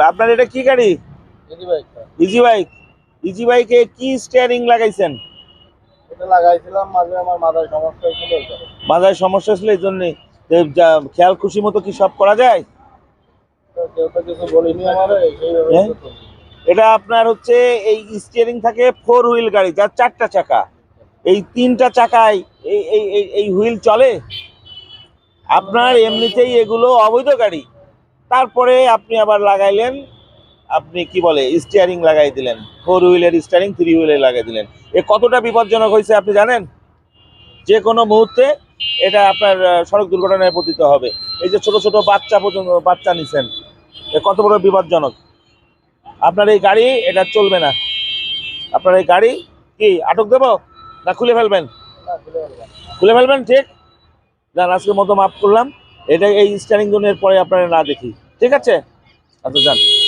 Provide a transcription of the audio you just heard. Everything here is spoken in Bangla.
আপনার এটা কি গাড়ি? ইজি বাইক ইজি বাইকে কি স্টিয়ারিং লাগাইছেন? লাগাইছিলাম মাঝে আমার মাথায় সমস্যা ছিল মাথায় সমস্যা ছিল এই জন্যে। খেয়াল খুশি মতো কি সব করা যায়? হ্যাঁ? এটা আপনার হচ্ছে এই স্টিয়ারিং থাকে ফোর হুইল গাড়ি যার চারটা চাকা। এই তিনটা চাকায় এই- এই হুইল চলে? আপনার এমনিতেই এগুলো অবৈধ গাড়ি। তারপরে আপনি আবার লাগাইলেন আপনি কি বলে স্টিয়ারিং লাগাই দিলেন। ফোর হুইলের স্টিয়ারিং থ্রি হুইলের লাগাই দিলেন। এ কতটা বিপজ্জনক হয়েছে আপনি জানেন? যে কোনো মুহূর্তে এটা আপনার সড়ক দুর্ঘটনায় পতিত হবে। এই যে ছোট ছোট বাচ্চা পর্যন্ত বাচ্চা নিছেন এ কত বড় বিপজ্জনক। আপনার এই গাড়ি এটা চলবে না। আপনার এই গাড়ি কি আটক দেবো না খুলে ফেলবেন। খুলে ফেলবেন ঠিক। যান আজকের মতো মাফ করলাম। এটা এই স্ট্যান্ডিং জোনের পরে আপনারা না দেখি। ঠিক আছে? আচ্ছা যান।